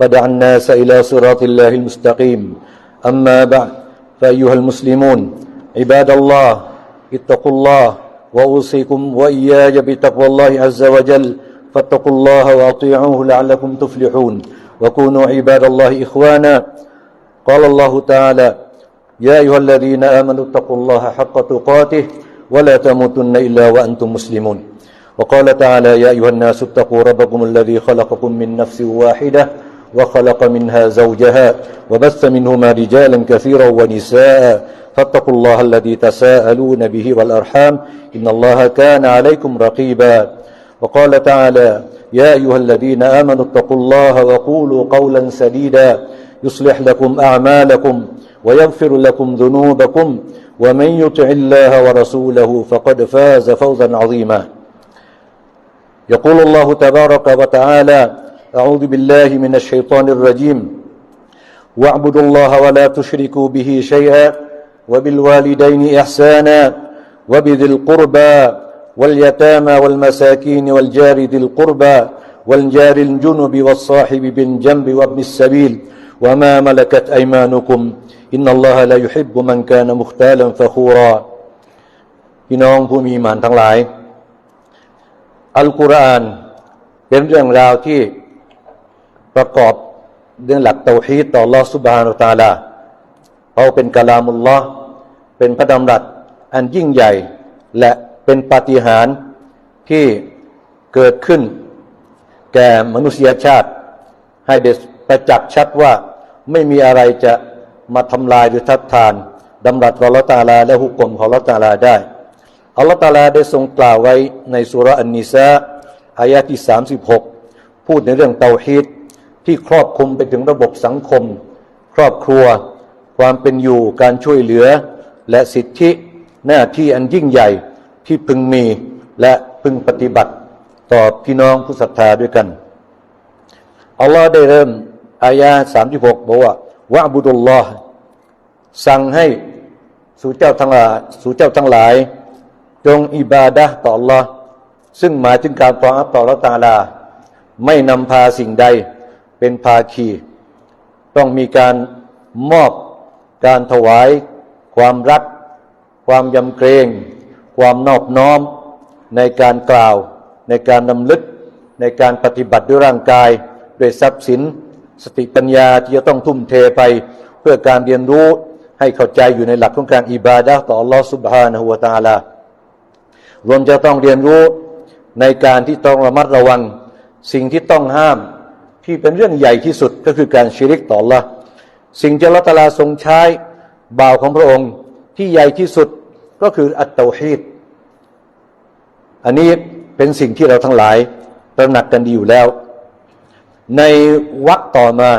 فدع الناس إلى صراط الله المستقيم. أما بعد فأيها المسلمون عباد الله اتقوا الله وأوصيكم وإياي بتقوى الله عز وجل فاتقوا الله وأطيعوه لعلكم تفلحون. وكونوا عباد الله إخوانا. قال الله تعالى يا أيها الذين آمنوا اتقوا الله حق تقاته ولا تموتن إلا وأنتم مسلمون. وقال تعالى يا أيها الناس اتقوا ربكم الذي خلقكم من نفس واحدة وخلق منها زوجها وبث منهما رجالا كثيرا ونساء. فاتقوا الله الذي تساءلون به والأرحام. إن الله كان عليكم رقيبا. وقال تعالى يا أيها الذين آمنوا اتقوا الله وقولوا قولا سديدا. يصلح لكم أعمالكم ويغفر لكم ذنوبكم. ومن يطع الله ورسوله فقد فاز فوزا عظيما. يقول الله تبارك وتعالى أعوذ بالله من الشيطان الرجيم. واعبدوا الله ولا تشركوا به شيئا وبالوالدين إحسانا وبذي القربى واليتامى والمساكين والجار ذي القربى والجار الجنب والصاحب بالجنب وابن السبيل وما ملكت أيمانكم. إن الله لا يحب من كان مختالا فخورا. พี่น้องผู้มีมานทั้งหลาย อัลกุรอานเป็นเรื่องราวที่ ประกอบเรื่องหลักเตาฮีดต่อลอสุบฮานุตาลาเพราะเป็นกาลามุลลอเป็นพระดำรัสอันยิ่งใหญ่ และเป็นปาฏิหาริย์ที่เกิดขึ้น แก่มนุษยชาติ ให้เด็ประจักษ์ชัดว่าไม่มีอะไรจะมาทำลายหรือทัดทานดำรัสของลอตาลา และหุกกลมของลอตาลาได้อัลลอฮฺตาลาได้ทรงกล่าวไว้ในสุรอันนิซาอายะที่ 36 พูดในเรื่องเตาฮีด ที่ครอบคลุมไปถึงระบบสังคม ครอบครัว ความเป็นอยู่การช่วยเหลือ และสิทธิหน้าที่อันยิ่งใหญ่ที่พึงมีและพึงปฏิบัติต่อพี่น้องผู้ศรัทธาด้วยกันอัลลอฮ์ได้เริ่มอายา36บหกบอกว่าวะบุดุลลอฮ์สั่งให้สู่เจ้าทั้งหลายสู่เจ้าทั้งหลาย จงอิบาดะต่อ Allah ซึ่งหมายถึงการตออัตต่อละตาลา ไม่นำพาสิ่งใด เป็นภาคี ต้องมีการมอบการถวาย ความรัก ความยำเกรง ความนอบน้อม ในการกล่าว ในการนำลึก ในการปฏิบัติด้วยร่างกาย ด้วยทรัพย์สิน สติปัญญาที่จะต้องทุ่มเทไป เพื่อการเรียนรู้ให้เข้าใจอยู่ในหลักของการอิบาดะต่อ Allah Subhanahu wa Taala รวมจะต้องเรียนรู้ในการที่ต้องระมัดระวัง สิ่งที่ต้องห้าม ที่เป็นเรื่องใหญ่ที่สุดก็คือการชิริกต่อ Allah สิ่งที่ละตาลาทรงใช้บ่าวของพระองค์ที่ใหญ่ที่สุดก็คืออัตเตฮีดอันนี้เป็นสิ่งที่เราทั้งหลายตระหนักกันดีอยู่แล้ว ในวรรคต่อมา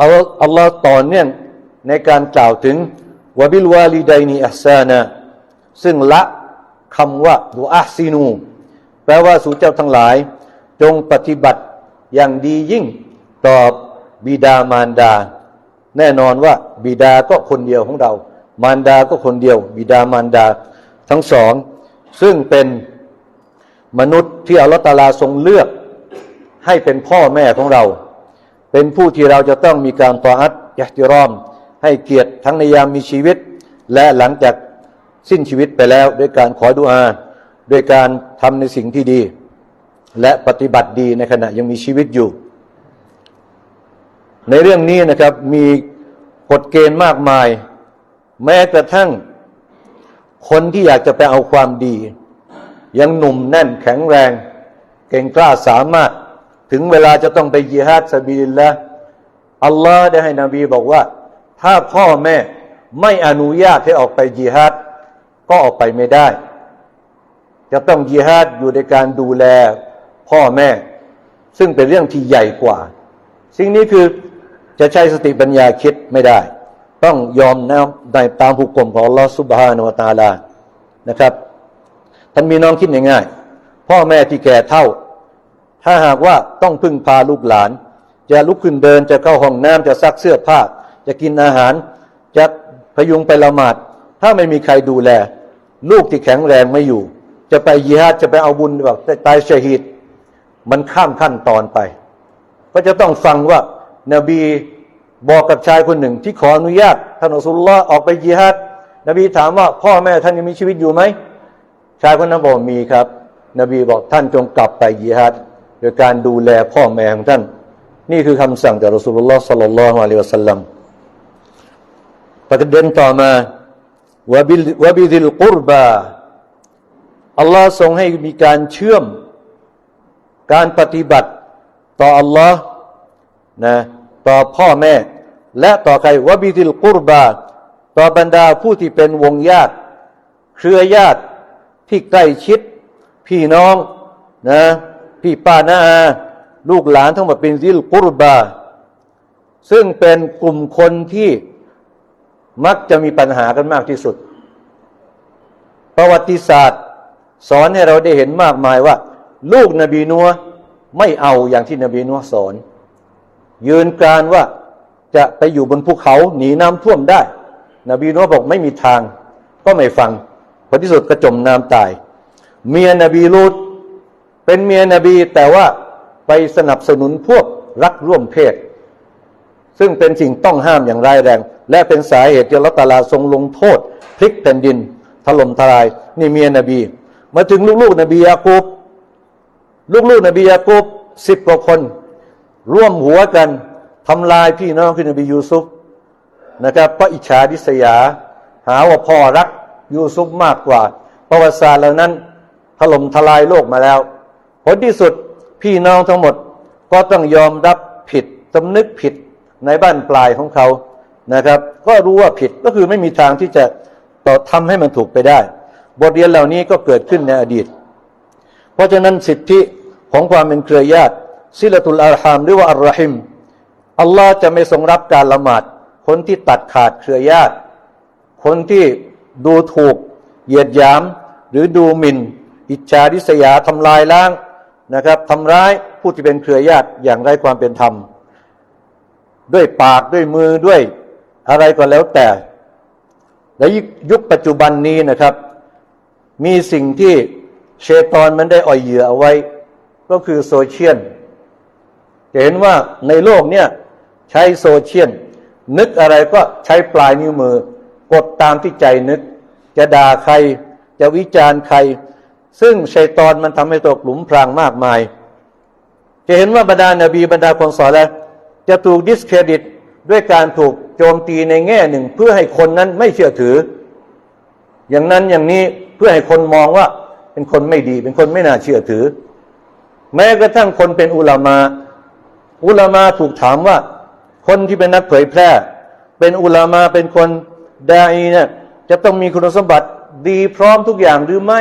อัลลอฮ์อัลลอฮ์ต่อเนื่องในการกล่าวถึงวะบิลวาลิดนีอัซานะซึ่งละคำว่าดูอาซีนู แปลว่าสู่เจ้าทั้งหลาย จงปฏิบัติ อย่างดียิ่งตอบบิดามารดา แน่นอนว่าบิดาก็คนเดียวของเรา มารดาก็คนเดียว บิดามารดาทั้งสอง ซึ่งเป็นมนุษย์ที่อัลตาลาทรงเลือกให้เป็นพ่อแม่ของเรา เป็นผู้ที่เราจะต้องมีการตออัตยัติรอม ให้เกียรติทั้งในยามมีชีวิต และหลังจากสิ้นชีวิตไปแล้ว ด้วยการขอดุอา ด้วยการทำในสิ่งที่ดี และปฏิบัติดีในขณะยังมีชีวิตอยู่ ในเรื่องนี้นะครับมีกฎเกณฑ์มากมาย แม้กระทั่งคนที่อยากจะไปเอาความดี ยังหนุ่มแน่นแข็งแรง เก่งกล้าสามารถ ถึงเวลาจะต้องไปยิฮาดสบีลละอัลลอฮ์ได้ให้นบีบอกว่า ถ้าพ่อแม่ไม่อนุญาตให้ออกไปยิฮาดก็ออกไปไม่ได้ จะต้องยิฮาดอยู่ในการดูแล พ่อแม่ ซึ่งเป็นเรื่องที่ใหญ่กว่า สิ่งนี้คือจะใช้สติปัญญาคิดไม่ได้ ต้องยอมนะในตามหุกกลมของลอสุบฮานวตาลานะครับท่านมีน้องคิดง่ายๆพ่อแม่ที่แก่เท่า ถ้าหากว่าต้องพึ่งพาลูกหลาน จะลุกขึ้นเดินจะเข้าห้องน้ำจะซักเสื้อผ้า จะกินอาหาร จะพยุงไปละหมาด ถ้าไม่มีใครดูแล ลูกที่แข็งแรงไม่อยู่ จะไปยิฮาดจะไปเอาบุญแบบตายชะฮีด มันข้ามขั้นตอนไป ก็จะต้องฟังว่านบีบอกกับชายคนหนึ่ง ที่ขออนุญาตท่านอัสุลลอฮ์ออกไปยิฮัดนบีถามว่าพ่อแม่ท่านยังมีชีวิตอยู่ไหมชายคนนั้นบอกมีครับ นบีบอกท่านจงกลับไปยิฮัดโดยการดูแลพ่อแม่ของท่าน นี่คือคำสั่งจากรอสูลุลลอฮ์สัลลัลลอฮุอะลัยฮิวะสัลลัมประเด็นต่อมาวะบิลวะบิดิลกุรบาอัลลอฮ์ทรงให้มีการเชื่อม การปฏิบัติต่ออัลลอฮ์นะต่อพ่อแม่ และต่อใครวะบิดิลกุรบาต่อบรรดาผู้ที่เป็นวงญาติ เครือญาติที่ใกล้ชิด พี่น้องนะพี่ป้าน้าอาลูกหลานทั้งหมดเป็นซิลกุรบา ซึ่งเป็นกลุ่มคนที่มักจะมีปัญหากันมากที่สุด ประวัติศาสตร์ สอนให้เราได้เห็นมากมายว่า ลูกนบีนัวไม่เอาอย่างที่นบีนัวสอน ยืนกรานว่าจะไปอยู่บนภูเขาหนีน้ำท่วมได้ นบีนัวบอกไม่มีทาง ก็ไม่ฟังผลที่สุดก็จมน้ำตาย เมียนบีลูดเป็นเมียนบีแต่ว่าไปสนับสนุนพวกรักร่วมเพศ ซึ่งเป็นสิ่งต้องห้ามอย่างร้ายแรง และเป็นสาเหตุที่ลลอฮฺตาลาทรงลงโทษ พลิกแผ่นดิน ถล่มทลาย นี่เมียนบี มาถึงลูกๆนบียาคูบ ลูกๆนบียาคูบสิบกว่าคน ร่วมหัวกันทำลายพี่น้องคือนบียูซุฟนะครับเพราะอิจฉาดิษยา หาว่าพ่อรักยูซุฟมากกว่า ประวัติศาสตร์เหล่านั้นถล่มทลายโลกมาแล้ว ผลที่สุดพี่น้องทั้งหมดก็ต้องยอมรับผิดสำนึกผิดในบ้านปลายของเขานะครับ ก็รู้ว่าผิดก็คือไม่มีทางที่จะต่อทำให้มันถูกไปได้ บทเรียนเหล่านี้ก็เกิดขึ้นในอดีต เพราะฉะนั้นสิทธิของความเป็นเครือญาติซิลตุลอาร์ฮามหรือว่าอัลรอฮิมอัลลอฮ์จะไม่ทรงรับการละหมาด คนที่ตัดขาดเครือญาติ คนที่ดูถูก เหยียดหยาม หรือดูหมิน่น อิจฉาริษยาทำลายล้างนะครับทำร้ายผู้ที่เป็นเครือญาติอย่างไร้ความเป็นธรรม ด้วยปากด้วยมือด้วยอะไรก็แล้วแต่ และยุคปัจจุบันนี้นะครับ มีสิ่งที่ เชตอนมันได้อ่อยเหยื่อเอาไว้ ก็คือโซเชียลจะเห็นว่าในโลกเนี่ยใช้โซเชียลนึกอะไรก็ใช้ปลายนิ้วมือ กดตามที่ใจนึก จะด่าใคร จะวิจารณ์ใคร ซึ่งชัยตอนมันทำให้ตกหลุมพรางมากมาย จะเห็นว่าบรรดานาบีบรรดาคนสอนแล้วจะถูกดิสเครดิตด้วยการถูกโจมตีในแง่หนึ่ง เพื่อให้คนนั้นไม่เชื่อถือ อย่างนั้นอย่างนี้เพื่อให้คนมองว่า เป็นคนไม่ดี เป็นคนไม่น่าเชื่อถือ แม้กระทั่งคนเป็นอุลามา อุลามาถูกถามว่า คนที่เป็นนักเผยแพร่ เป็นอุลามาเป็นคนดาอีเนี่ยจะต้องมีคุณสมบัติดีพร้อมทุกอย่างหรือไม่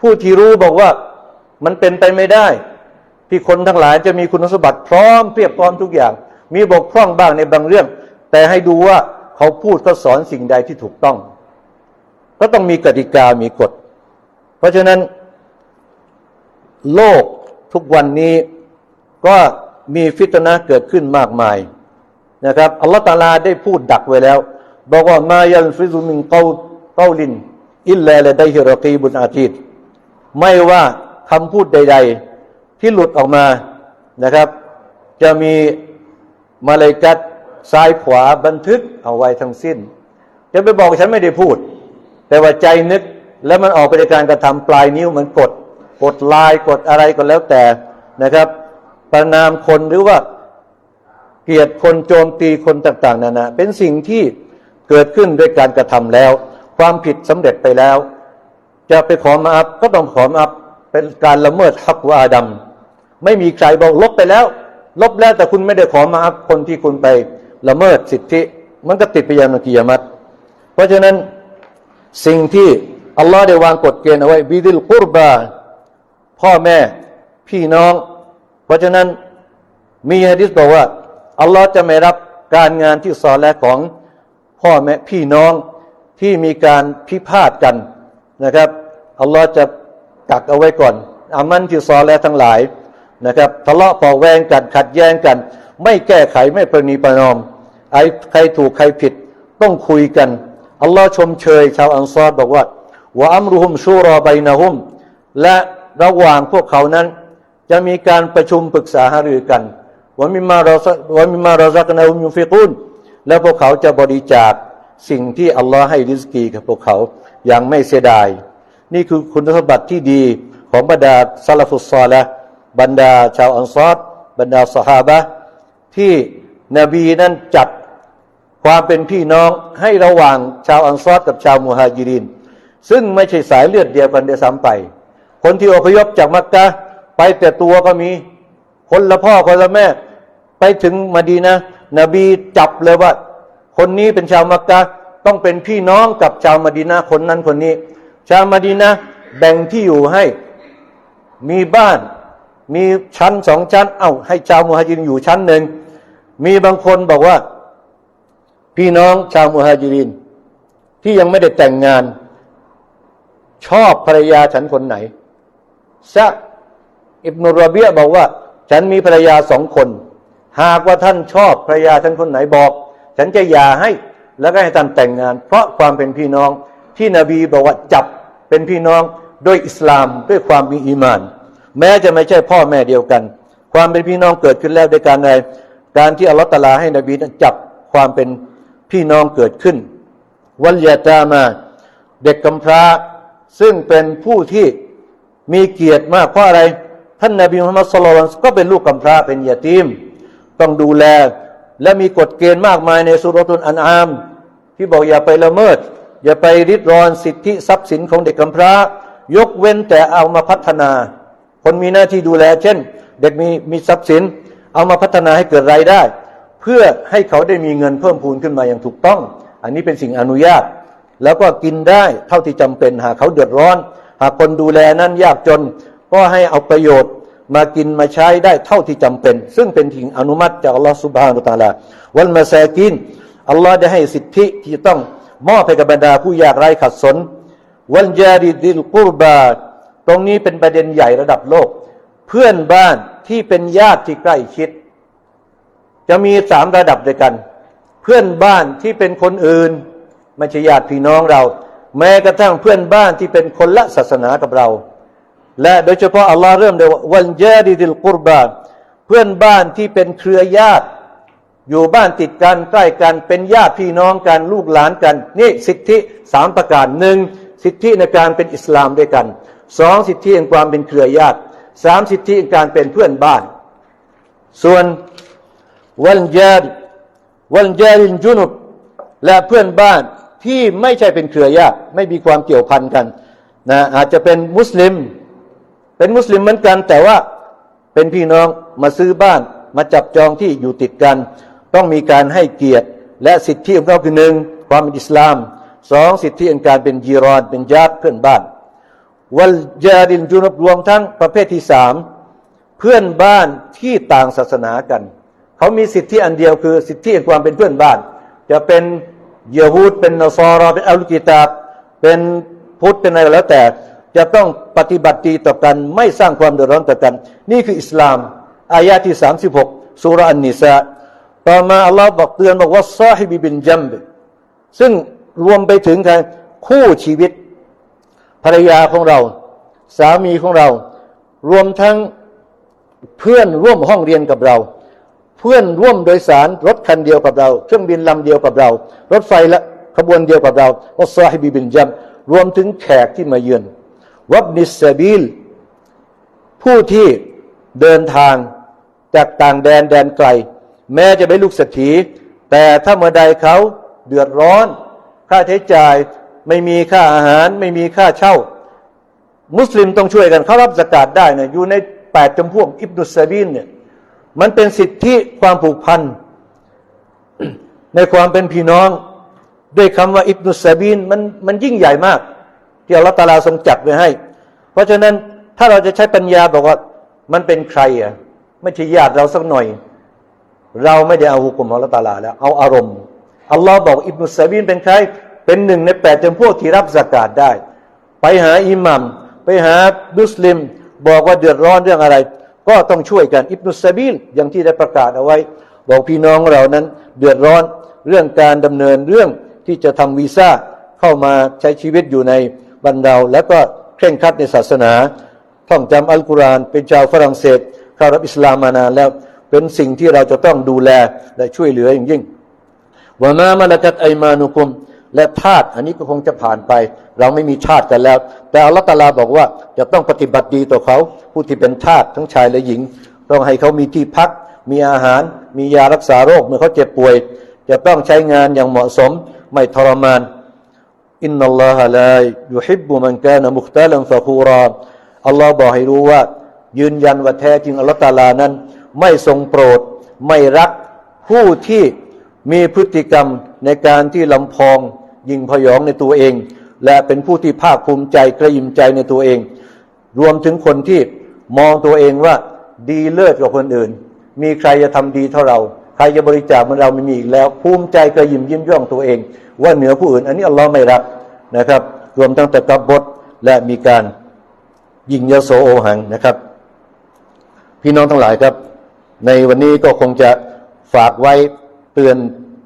ผู้ที่รู้บอกว่ามันเป็นไปไม่ได้ ที่คนทั้งหลายจะมีคุณสมบัติพร้อมเพียบพร้อมทุกอย่าง มีบกพร่องบ้างในบางเรื่อง แต่ให้ดูว่าเขาพูดเขาสอนสิ่งใดที่ถูกต้อง ก็ต้องมีกติกามีกฎ เพราะฉะนั้น โลกทุกวันนี้ก็มีฟิตนะเกิดขึ้นมากมายนะครับอัลลอฮฺตาลาได้พูดดักไว้แล้ว บอกว่ามายันฟิซุมินเกาเกาลิน อิลลาละไดฮิรกีบุนอาทิดไม่ว่าคำพูดใด ๆ ที่หลุดออกมานะครับ จะมีมาเลกัดซ้ายขวาบันทึกเอาไว้ทั้งสิ้น จะไปบอกฉันไม่ได้พูด แต่ว่าใจนึก แล้วมันออกไปในการกระทำปลายนิ้วมันกด กดลายกดอะไรก็แล้วแต่นะครับ ประนามคนหรือว่าเกลียดคนโจมตีคนต่าง ๆนานาเป็นสิ่งที่เกิดขึ้นด้วยการกระทำแล้ว ความผิดสำเร็จไปแล้ว จะไปขอมาอัพก็ต้องขอมาอัพเป็นการละเมิดฮักวาอาดัมไม่มีใครบอกลบไปแล้ว ลบแล้วแต่คุณไม่ได้ขอมาอัพคนที่คุณไปละเมิดสิทธิ มันก็ติดไปยันกิยามัตเพราะฉะนั้นสิ่งที่ อัลลอฮ์ได้วางกฎเกณฑ์เอาไว้บิดิลกุรบา พ่อแม่พี่น้อง เพราะฉะนั้นมีฮะดิษบอกว่าอัลลอฮ์จะไม่รับการงานที่ซอและของพ่อแม่พี่น้องที่มีการพิพาทกันนะครับอัลลอฮ์จะกักเอาไว้ก่อนอามันที่ซอและทั้งหลายนะครับทะเลาะป่าแวงกันขัดแย้งกัน ไม่แก้ไขไม่ประนีประนอมไอ้ใครถูกใครผิดต้องคุยกันอัลลอฮ์ชมเชย ชาวอันซอรบอกว่า ว่าอัมรุฮุมชูรอไบนะฮุมและระหว่างพวกเขานั้น จะมีการประชุมปรึกษาหารือกันว่ามิมาเราว่ามิมาเราซักนาอุมยูฟิกุนและพวกเขาจะบริจาคสิ่งที่อัลลอฮ์ให้ริสกีกับพวกเขาอย่างไม่เสียดาย นี่คือคุณสมบัติที่ดีของบรรดาซาลฟุตซอละบรรดาชาวอันซอรบรรดาสหาบะที่นบีนั้นจัดความเป็นพี่น้องให้ระหว่างชาวอันซอรกับชาวมุฮาจิริน ซึ่งไม่ใช่สายเลือดเดียวกันเดียซ้ำไป คนที่อพยพจากมักกะไปแต่ตัวก็มี คนละพ่อคนละแม่ ไปถึงมาดีนะนบีจับเลยว่า คนนี้เป็นชาวมักกะต้องเป็นพี่น้องกับชาวมาดีนาคนนั้นคนนี้ ชาวมาดีนาแบ่งที่อยู่ให้มีบ้าน มีชั้นสองชั้น เอ้า ให้ชาวมุฮัจิรินอยู่ชั้นหนึ่ง มีบางคนบอกว่า พี่น้องชาวมุฮัจิริน ที่ยังไม่ได้แต่งงาน ชอบภรรยาฉันคนไหนซะอิบนุรเบียบอกว่า ฉันมีภรรยาสองคน หากว่าท่านชอบภรรยาฉันคนไหนบอก ฉันจะหย่าให้แล้วก็ให้ท่านแต่งงาน เพราะความเป็นพี่น้องที่นบีบอกว่าจับเป็นพี่น้องด้วยอิสลามด้วยความมีอีมาน แม้จะไม่ใช่พ่อแม่เดียวกัน ความเป็นพี่น้องเกิดขึ้นแล้วด้วยการใดการที่อัลลอฮฺตะลาให้นบีนั้นจับความเป็นพี่น้องเกิดขึ้น วัลยาตามา เด็กกำพร้า ซึ่งเป็นผู้ที่มีเกียรติมากเพราะอะไร ท่านนาบีมุฮัมมัดสุลลัลก็เป็นลูกกำพร้าเป็นยาตีมต้องดูแลและมีกฎเกณฑ์มากมายในสุรทุนอันอาม ที่บอกอย่าไปละเมิด อย่าไปริดรอนสิทธิทรัพย์สินของเด็กกำพร้า ยกเว้นแต่เอามาพัฒนา คนมีหน้าที่ดูแล เช่น เด็กมีมีทรัพย์สิน เอามาพัฒนาให้เกิดรายได้ เพื่อให้เขาได้มีเงินเพิ่มพูนขึ้นมาอย่างถูกต้อง อันนี้เป็นสิ่งอนุญาต แล้วก็กินได้เท่าที่จำเป็นหากเขาเดือดร้อน หากคนดูแลนั้นยากจน ก็ให้เอาประโยชน์มากินมาใช้ได้เท่าที่จำเป็น ซึ่งเป็นสิ่งอนุมัติจากอัลลอฮฺสุบฮานุตะอาลาวันมาแซกินอัลลอฮ์ได้ให้สิทธิที่ต้องมอบให้กับบรรดาผู้ยากไร้ขัดสนวันยาดิดิลกุรบาตรงนี้เป็นประเด็นใหญ่ระดับโลก เพื่อนบ้านที่เป็นญาติที่ใกล้ชิด จะมีสามระดับด้วยกัน เพื่อนบ้านที่เป็นคนอื่น ไม่ใช่ญาติพี่น้องเรา แม้กระทั่งเพื่อนบ้านที่เป็นคนละศาสนากับเรา และโดยเฉพาะอัลลอฮ์เริ่มเลยว่าวันยดิดิลกุรบาเพื่อนบ้านที่เป็นเครือญาติ อยู่บ้านติดกันใกล้กันเป็นญาติพี่น้องกันลูกหลานกัน นี่สิทธิสามประการหนึ่งสิทธิในการเป็นอิสลามด้วยกันสองสิทธิในความเป็นเครือญาติสามสิทธิในการเป็นเพื่อนบ้าน ส่วนวันยดวันยดินจุนุบและเพื่อนบ้าน ที่ไม่ใช่เป็นเครือญาติไม่มีความเกี่ยวพันกันนะอาจจะเป็นมุสลิม เป็นมุสลิมเหมือนกัน แต่ว่าเป็นพี่น้องมาซื้อบ้านมาจับจองที่อยู่ติดกัน ต้องมีการให้เกียรติ และสิทธิของเขาคือหนึ่งความเป็นอิสลามสองสิทธิในการเป็นยีรอนเป็นญาติเพื่อนบ้านวัลยาดินจุนบรวมทั้งประเภทที่สามเพื่อนบ้านที่ต่างศาสนากัน เขามีสิทธิอันเดียวคือสิทธิแห่งความเป็นเพื่อนบ้าน จะเป็น ยะฮูดเป็นนอซอรอเป็นอัลกิตาบเป็นพุทธเป็นอะไรแล้วแต่ จะต้องปฏิบัติดีต่อกัน ไม่สร้างความเดือดร้อนต่อกัน นี่คืออิสลาม อายาที่ 36สุราอันนิสาต่อมาอัลลอฮ์บอกเตือนบอกว่าซาฮิบิบินจัมบซึ่งรวมไปถึงการคู่ชีวิต ภรรยาของเรา สามีของเรา รวมทั้งเพื่อนร่วมห้องเรียนกับเรา เพื่อนร่วมโดยสารรถคันเดียวกับเรา เครื่องบินลำเดียวกับเรา รถไฟละขบวนเดียวกับเราอัสซาฮิบิบินจัมรวมถึงแขกที่มาเยือนวับนิสซาบิลผู้ที่เดินทางจากต่างแดนแดนไกล แม้จะเป็นลูกเศรษฐีแต่ถ้าเมื่อใดเขาเดือดร้อน ค่าใช้จ่ายไม่มีค่าอาหาร ไม่มีค่าเช่า มุสลิมต้องช่วยกันเขารับสกาดได้เนี่ยอยู่ในแปดจำพวกอิบนุสซาบินเนี่ย มันเป็นสิทธิความผูกพัน ในความเป็นพี่น้อง ด้วยคำว่าอิบนุสซบินมันมันยิ่งใหญ่มาก ที่อัลลอฮฺตาลาทรงจัดไว้ให้ เพราะฉะนั้นถ้าเราจะใช้ปัญญาบอกว่ามันเป็นใครอะไม่ใช่ญาติเราสักหน่อย เราไม่ได้เอาหุกมของอัลลอฮฺตาลาแล้ว เอาอารมณ์อัลลอฮ์บอกอิบนุสาบีนเป็นใคร เป็นหนึ่งในแปดจำพวกที่รับสกาดได้ ไปหาอิหมัมไปหามุสลิม บอกว่าเดือดร้อนเรื่องอะไร ก็ต้องช่วยกันอิบนุสาบีนอย่างที่ได้ประกาศเอาไว้ บอกพี่น้องเรานั้นเดือดร้อนเรื่องการดำเนินเรื่องที่จะทำวีซ่าเข้ามาใช้ชีวิตอยู่ในบันเราแล้วก็เคร่งครัดในศาสนาท่องจำอัลกุรอานเป็นชาวฝรั่งเศสเข้ารับอิสลามมานานแล้วเป็นสิ่งที่เราจะต้องดูแลและช่วยเหลืออย่างยิ่งว่ามามาละกัดไอมานุคุม และทาสอันนี้ก็คงจะผ่านไป เราไม่มีทาสกันแล้ว แต่อัลลอฮฺตาลาบอกว่าจะต้องปฏิบัติดีต่อเขา ผู้ที่เป็นทาสทั้งชายและหญิง ต้องให้เขามีที่พัก มีอาหาร มียารักษาโรคเมื่อเขาเจ็บป่วย จะต้องใช้งานอย่างเหมาะสมไม่ทรมานอินนัลลอฮะลายุฮิบบุมันกานะมุคตาลันฟะคูรออัลลอฮ์บอกให้รู้ว่า ยืนยันว่าแท้จริงอัลลอฮ์ตาลานั้น ไม่ทรงโปรด ไม่รักผู้ที่มีพฤติกรรมในการที่ลำพอง ยิงพยองในตัวเอง และเป็นผู้ที่ภาคภูมิใจกระยิมใจในตัวเอง รวมถึงคนที่มองตัวเองว่าดีเลิศกว่าคนอื่น มีใครจะทำดีเท่าเรา ใครจะบริจาคเหมือนเราไม่มีอีกแล้ว ภูมิใจกระยิมยิ้มย่องตัวเอง ว่าเหนือผู้อื่น อันนี้อัลลอฮ์ไม่รับนะครับ รวมทั้งแต่กับบดและมีการยิงยโสโอหังนะครับ พี่น้องทั้งหลายครับ ในวันนี้ก็คงจะฝากไว้เตือน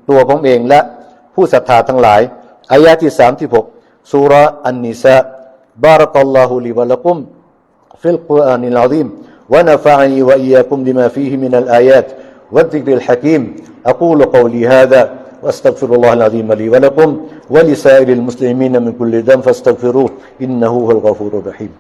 ตัวผมเองและผู้ศรัทธาทั้งหลาย อายะที่36สุราอันนิสาบารักัลลอฮุลิวะลักุม في القرآن العظيم ونفعني وإياكم لما فيه من الآيات والذكر الحكيم أقول قولي هذا وأستغفر الله العظيم لي ولكم ولسائر المسلمين من كل ذنب فاستغفروه إنه هو الغفور الرحيم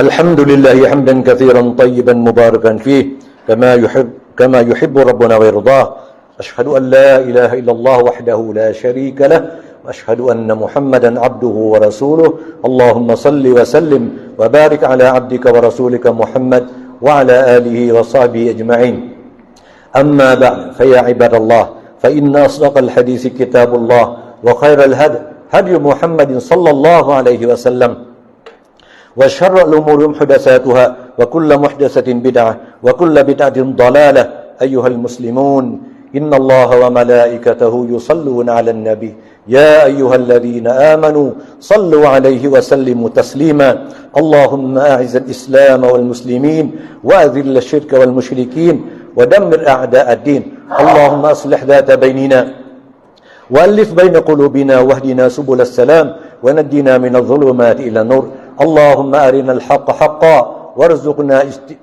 الحمد لله حمدا كثيرا طيبا مباركا فيه كما يحب كما يحب ربنا ويرضاه. أشهد أن لا إله إلا الله وحده لا شريك له وأشهد أن محمدا عبده ورسوله. اللهم صل وسلم وبارك على عبدك ورسولك محمد وعلى آله وصحبه أجمعين. أما بعد فيا عباد الله فإن أصدق الحديث كتاب الله وخير الهدي هدي محمد صلى الله عليه وسلم. وشر الأمور محدثاتها وكل محدثة بدعة وكل بدعة ضلالة. أيها المسلمون إن الله وملائكته يصلون على النبي. يا أيها الذين آمنوا صلوا عليه وسلموا تسليما. اللهم أعز الإسلام والمسلمين وأذل الشرك والمشركين ودمر أعداء الدين. اللهم أصلح ذات بيننا وألف بين قلوبنا واهدنا سبل السلام ونجنا من الظلمات إلى النور. اللهم أرنا الحق حقا وارزقنا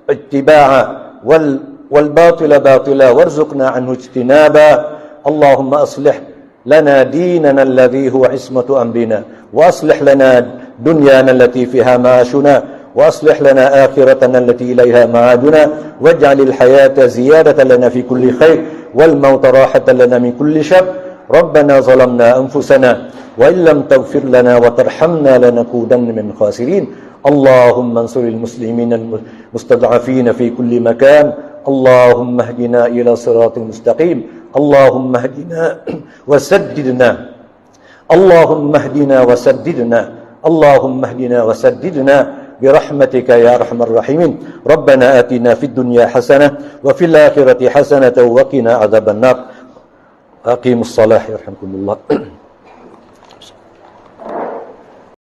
اتباعا وال والباطل باطلا وارزقنا عنه اجتنابا اللهم أصلح لنا ديننا الذي هو عصمة أمرنا وأصلح لنا دنيانا التي فيها معاشنا وأصلح لنا آخرتنا التي إليها معادنا واجعل الحياة زيادة لنا في كل خير والموت راحة لنا من كل شر. ربنا ظلمنا أنفسنا وإن لم تغفر لنا وترحمنا لنكونن من الخاسرين. اللهم انصر المسلمين المستضعفين في كل مكان. اللهم اهدنا إلى صراط مستقيم. اللهم اهدنا وسددنا. اللهم اهدنا وسددنا. اللهم اهدنا وسددنا. برحمتك يا أرحم الراحمين. ربنا آتنا في الدنيا حسنة وفي الآخرة حسنة وقنا عذاب النار. أقيموا الصلاة يرحمكم الله.